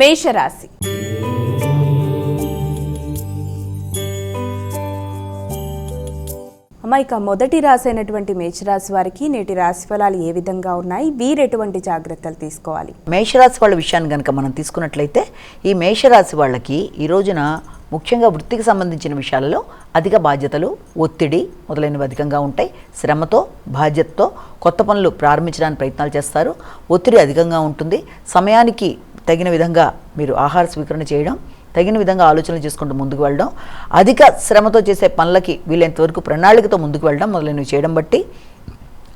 మేషరాశి. అమ్మ ఇక మొదటి రాశి అయినటువంటి మేషరాశి వారికి నేటి రాశి ఫలాలు ఏ విధంగా ఉన్నాయి? వీరు ఎటువంటి జాగ్రత్తలు తీసుకోవాలి? మేషరాశి వాళ్ళ విషయాన్ని కనుక మనం తీసుకున్నట్లయితే ఈ మేషరాశి వాళ్ళకి ఈ రోజున ముఖ్యంగా వృత్తికి సంబంధించిన విషయాలలో అధిక బాధ్యతలు ఒత్తిడి మొదలైనవి అధికంగా ఉంటాయి. శ్రమతో బాధ్యతతో కొత్త పనులు ప్రారంభించడానికి ప్రయత్నాలు చేస్తారు. ఒత్తిడి అధికంగా ఉంటుంది. సమయానికి తగిన విధంగా మీరు ఆహార స్వీకరణ చేయడం తగిన విధంగా ఆలోచనలు చేసుకుంటూ ముందుకు వెళ్ళడం అధిక శ్రమతో చేసే పనులకి వీలైనంతవరకు ప్రణాళికతో ముందుకు వెళ్ళడం మొదలైనవి చేయడం బట్టి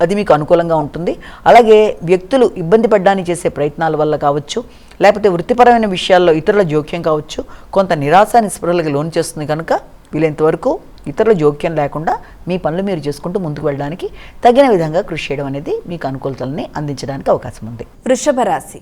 అది మీకు అనుకూలంగా ఉంటుంది. అలాగే వ్యక్తులు ఇబ్బంది పడ్డానికి చేసే ప్రయత్నాల వల్ల కావచ్చు లేకపోతే వృత్తిపరమైన విషయాల్లో ఇతరుల జోక్యం కావచ్చు కొంత నిరాశ నిస్పృహలకు లోన్ చేస్తుంది కనుక వీలైనంతవరకు ఇతరుల జోక్యం లేకుండా మీ పనులు మీరు చేసుకుంటూ ముందుకు వెళ్ళడానికి తగిన విధంగా కృషి చేయడం అనేది మీకు అనుకూలతల్ని అందించడానికి అవకాశం ఉంది. వృషభ రాశి.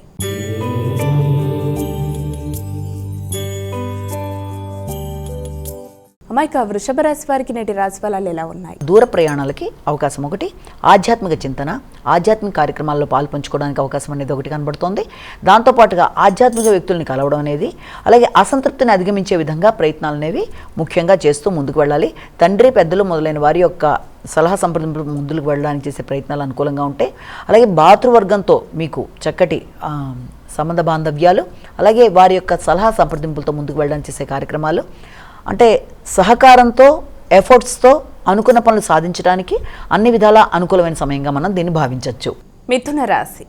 అమ్మ ఇక వృషభ రాశి వారికి నేటి రాశి ఫలాలు ఎలా ఉన్నాయి? దూర ప్రయాణాలకి అవకాశం ఒకటి ఆధ్యాత్మిక చింతన ఆధ్యాత్మిక కార్యక్రమాల్లో పాలు పంచుకోవడానికి అవకాశం అనేది ఒకటి కనబడుతోంది. దాంతోపాటుగా ఆధ్యాత్మిక వ్యక్తుల్ని కలవడం అనేది అలాగే అసంతృప్తిని అధిగమించే విధంగా ప్రయత్నాలు అనేవి ముఖ్యంగా చేస్తూ ముందుకు వెళ్ళాలి. తండ్రి పెద్దలు మొదలైన వారి యొక్క సలహా సంప్రదింపులు ముందుకు వెళ్ళడానికి చేసే ప్రయత్నాలు అనుకూలంగా ఉంటాయి అలాగే భాతృవర్గంతో మీకు చక్కటి సంబంధ బాంధవ్యాలు అలాగే వారి యొక్క సలహా సంప్రదింపులతో ముందుకు వెళ్ళడానికి చేసే కార్యక్రమాలు అంటే సహకారంతో ఎఫర్ట్స్తో అనుకున్న పనులు సాధించడానికి అన్ని విధాలా అనుకూలమైన సమయంగా మనం దీన్ని భావించవచ్చు మిథున రాశి.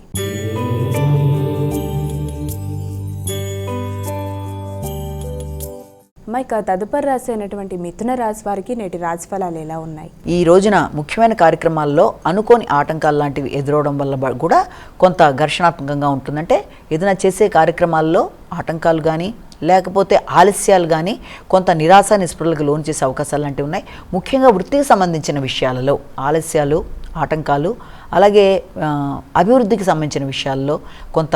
ఇక తదుపరి రాశి అయినటువంటి మిథున రాశి వారికి నేటి రాశి ఫలాలు ఎలా ఉన్నాయి? ఈ రోజున ముఖ్యమైన కార్యక్రమాల్లో అనుకోని ఆటంకాలు లాంటివి ఎదురవడం వల్ల కూడా కొంత ఘర్షణాత్మకంగా ఉంటుందంటే ఏదైనా చేసే కార్యక్రమాల్లో ఆటంకాలు కానీ లేకపోతే ఆలస్యాలు కానీ కొంత నిరాశ నిస్పృహలకు లోన్ చేసే అవకాశాలు లాంటివి ఉన్నాయి. ముఖ్యంగా వృత్తికి సంబంధించిన విషయాలలో ఆలస్యాలు ఆటంకాలు అలాగే అభివృద్ధికి సంబంధించిన విషయాల్లో కొంత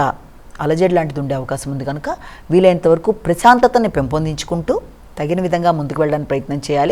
అలజడి లాంటిది ఉండే అవకాశం ఉంది కనుక వీలైనంత వరకు ప్రశాంతతని పెంపొందించుకుంటూ తగిన విధంగా ముందుకు వెళ్ళడానికి ప్రయత్నం చేయాలి.